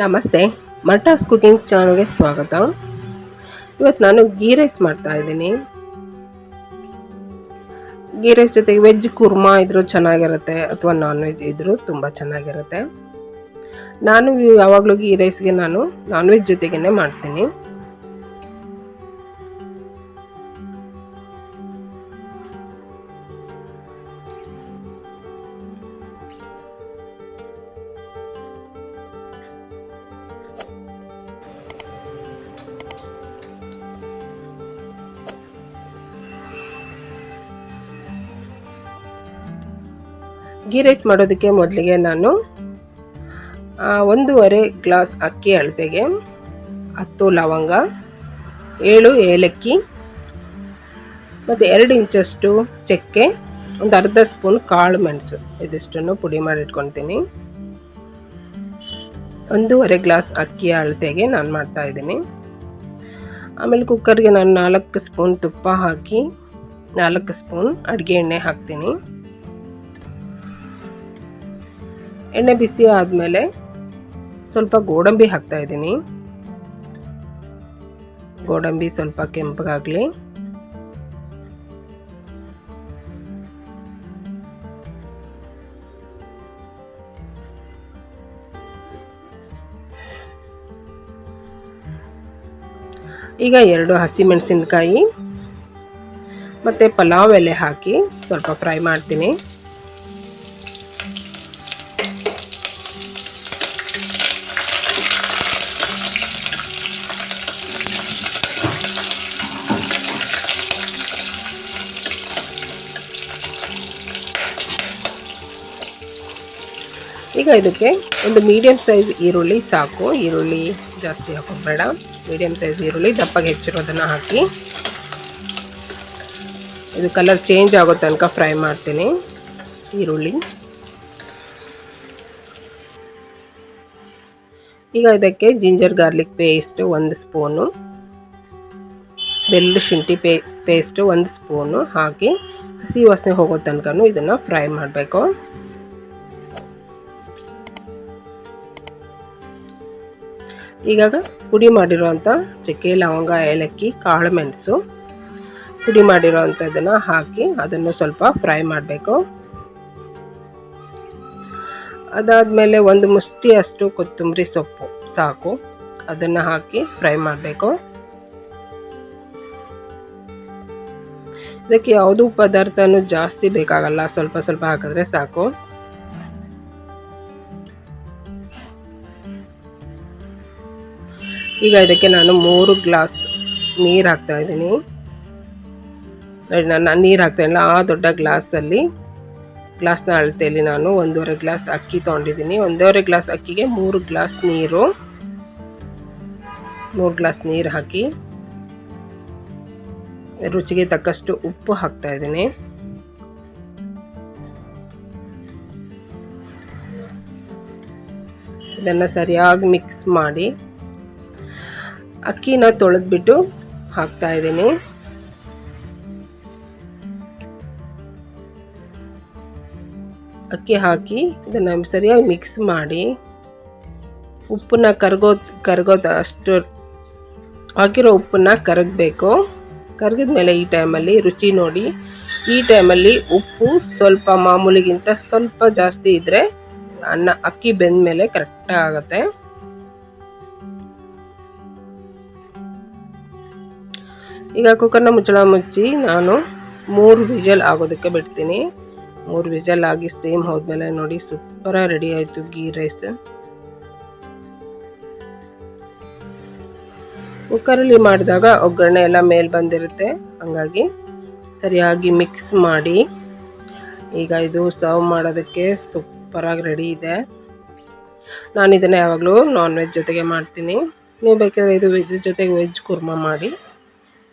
ನಮಸ್ತೆ ಮರ್ಟಾಸ್ ಕುಕಿಂಗ್ ಚಾನಲ್ಗೆ ಸ್ವಾಗತ. ಇವತ್ತು ನಾನು ಗೀ ರೈಸ್ ಮಾಡ್ತಾ ಇದ್ದೀನಿ. ಗೀ ರೈಸ್ ಜೊತೆಗೆ ವೆಜ್ ಕುರ್ಮಾ ಇದ್ರೂ ಚೆನ್ನಾಗಿರುತ್ತೆ, ಅಥವಾ ನಾನ್ ವೆಜ್ ಇದ್ರೂ ತುಂಬ ಚೆನ್ನಾಗಿರುತ್ತೆ. ನಾನು ಯಾವಾಗಲೂ ಗೀ ರೈಸ್ಗೆ ನಾನು ನಾನ್ ವೆಜ್ ಜೊತೆಗೇ ಮಾಡ್ತೀನಿ. ಗೀ ರೈಸ್ ಮಾಡೋದಕ್ಕೆ ಮೊದಲಿಗೆ ನಾನು ಒಂದೂವರೆ ಗ್ಲಾಸ್ ಅಕ್ಕಿ ಅಳತೆಗೆ ಹತ್ತು ಲವಂಗ, ಏಳು ಏಲಕ್ಕಿ, ಮತ್ತು ಎರಡು ಇಂಚಷ್ಟು ಚಕ್ಕೆ, ಒಂದು ಅರ್ಧ ಸ್ಪೂನ್ ಕಾಳು ಮೆಣಸು ಇದಿಷ್ಟನ್ನು ಪುಡಿ ಮಾಡಿಟ್ಕೊತೀನಿ ಒಂದೂವರೆ ಗ್ಲಾಸ್ ಅಕ್ಕಿ ಅಳತೆಗೆ ನಾನು ಮಾಡ್ತಾ ಇದ್ದೀನಿ. ಆಮೇಲೆ ಕುಕ್ಕರ್ಗೆ ನಾನು ನಾಲ್ಕು ಸ್ಪೂನ್ ತುಪ್ಪ ಹಾಕಿ ನಾಲ್ಕು ಸ್ಪೂನ್ ಅಡುಗೆ ಎಣ್ಣೆ ಹಾಕ್ತೀನಿ. ಎಣ್ಣೆ ಬಿಸಿ ಆದಮೇಲೆ ಸ್ವಲ್ಪ ಗೋಡಂಬಿ ಹಾಕ್ತಾ ಇದ್ದೀನಿ. ಗೋಡಂಬಿ ಸ್ವಲ್ಪ ಕೆಂಪಗಾಗಲಿ ಈಗ ಎರಡು ಹಸಿಮೆಣಸಿನ್ಕಾಯಿ, ಮತ್ತು ಪಲಾವ್ ಎಲೆ ಹಾಕಿ ಸ್ವಲ್ಪ ಫ್ರೈ ಮಾಡ್ತೀನಿ. ಈಗ ಇದಕ್ಕೆ ಒಂದು ಮೀಡಿಯಮ್ ಸೈಜ್ ಈರುಳ್ಳಿ ಸಾಕು. ಈರುಳ್ಳಿ ಜಾಸ್ತಿ ಹಾಕೋಬೇಡ. ಮೀಡಿಯಂ ಸೈಜ್ ಈರುಳ್ಳಿ ದಪ್ಪಗೆ ಹೆಚ್ಚಿರೋದನ್ನು ಹಾಕಿ. ಇದು ಕಲರ್ ಚೇಂಜ್ ಆಗೋ ತನಕ ಫ್ರೈ ಮಾಡ್ತೀನಿ. ಈರುಳ್ಳಿ. ಈಗ ಇದಕ್ಕೆ ಜಿಂಜರ್ ಗಾರ್ಲಿಕ್ ಪೇಸ್ಟು ಒಂದು ಸ್ಪೂನು ಬೆಲ್ಲು ಶುಂಠಿ ಪೇ ಪೇಸ್ಟು ಒಂದು ಸ್ಪೂನು ಹಾಕಿ ಹಸಿ ವಾಸನೆ ಹೋಗೋ ತನಕ ಇದನ್ನು ಫ್ರೈ ಮಾಡಬೇಕು. ಈಗಾಗ ಪುಡಿ ಮಾಡಿರುವಂಥ ಚಕ್ಕೆ, ಲವಂಗ, ಏಲಕ್ಕಿ, ಕಾಳು, ಮೆಣಸು. ಪುಡಿ ಮಾಡಿರೋವಂಥದ್ದನ್ನು ಹಾಕಿ ಅದನ್ನು ಸ್ವಲ್ಪ ಫ್ರೈ ಮಾಡಬೇಕು. ಅದಾದಮೇಲೆ ಒಂದು ಮುಷ್ಟಿಯಷ್ಟು ಕೊತ್ತಂಬರಿ ಸೊಪ್ಪು ಸಾಕು. ಅದನ್ನು ಹಾಕಿ ಫ್ರೈ ಮಾಡಬೇಕು. ಇದಕ್ಕೆ ಯಾವುದೂ ಪದಾರ್ಥನೂ ಜಾಸ್ತಿ ಬೇಕಾಗಲ್ಲ. ಸ್ವಲ್ಪ ಸ್ವಲ್ಪ ಹಾಕಿದ್ರೆ ಸಾಕು. ಈಗ ಇದಕ್ಕೆ ನಾನು ಮೂರು ಗ್ಲಾಸ್ ನೀರು ಹಾಕ್ತಾ ಇದ್ದೀನಿ. ನಾನು ನೀರು ಹಾಕ್ತಾ ಇಲ್ಲ ಆ ದೊಡ್ಡ ಗ್ಲಾಸಲ್ಲಿ ಗ್ಲಾಸ್ನ ಅಳತೆಯಲ್ಲಿ ನಾನು ಒಂದೂವರೆ ಗ್ಲಾಸ್ ಅಕ್ಕಿ ತೊಗೊಂಡಿದ್ದೀನಿ. ಒಂದೂವರೆ ಗ್ಲಾಸ್ ಅಕ್ಕಿಗೆ ಮೂರು ಗ್ಲಾಸ್ ನೀರು. ಮೂರು ಗ್ಲಾಸ್ ನೀರು ಹಾಕಿ ರುಚಿಗೆ ತಕ್ಕಷ್ಟು ಉಪ್ಪು ಹಾಕ್ತಾ ಇದ್ದೀನಿ. ಇದನ್ನು ಸರಿಯಾಗಿ ಮಿಕ್ಸ್ ಮಾಡಿ ಅಕ್ಕಿನ ತೊಳೆದ್ಬಿಟ್ಟು ಹಾಕ್ತಾ ಇದ್ದೀನಿ. ಅಕ್ಕಿ ಹಾಕಿ ಇದನ್ನು ಸರಿಯಾಗಿ ಮಿಕ್ಸ್ ಮಾಡಿ ಉಪ್ಪನ್ನ ಕರಗೋ ಕರಗೋದು ಅಷ್ಟು ಹಾಕಿರೋ ಉಪ್ಪನ್ನ ಕರಗಬೇಕು. ಕರಗಿದ ಮೇಲೆ ಈ ಟೈಮಲ್ಲಿ ರುಚಿ ನೋಡಿ. ಈ ಟೈಮಲ್ಲಿ ಉಪ್ಪು ಸ್ವಲ್ಪ ಮಾಮೂಲಿಗಿಂತ ಸ್ವಲ್ಪ ಜಾಸ್ತಿ ಇದ್ದರೆ ಅನ್ನ, ಅಕ್ಕಿ ಬೆಂದ ಮೇಲೆ ಕರೆಕ್ಟಾಗಿ ಈಗ ಕುಕ್ಕರ್ನ ಮುಚ್ಚಳ ಮುಚ್ಚಿ ನಾನು ಮೂರು ವಿಜಲ್ ಆಗೋದಕ್ಕೆ ಬಿಡ್ತೀನಿ. ಮೂರು ವಿಜಲ್ ಆಗಿ ಸ್ಟೀಮ್ ಹೋದ್ಮೇಲೆ ನೋಡಿ ಸೂಪರಾಗಿ ರೆಡಿ ಆಯಿತು ಗೀ ರೈಸ್ ಕುಕ್ಕರಲ್ಲಿ ಮಾಡಿದಾಗ ಒಗ್ಗರಣೆ ಎಲ್ಲ ಮೇಲೆ ಬಂದಿರುತ್ತೆ. ಹಾಗಾಗಿ ಸರಿಯಾಗಿ ಮಿಕ್ಸ್ ಮಾಡಿ ಈಗ ಇದು ಸರ್ವ್ ಮಾಡೋದಕ್ಕೆ ಸೂಪರಾಗಿ ರೆಡಿ ಇದೆ. ನಾನು ಇದನ್ನು ಯಾವಾಗಲೂ ನಾನ್ ವೆಜ್ ಜೊತೆಗೆ ಮಾಡ್ತೀನಿ. ನೀವು ಬೇಕಾದರೆ ಇದು ವೆಜ್ ಜೊತೆಗೆ ವೆಜ್ ಕುರ್ಮಾ ಮಾಡಿ.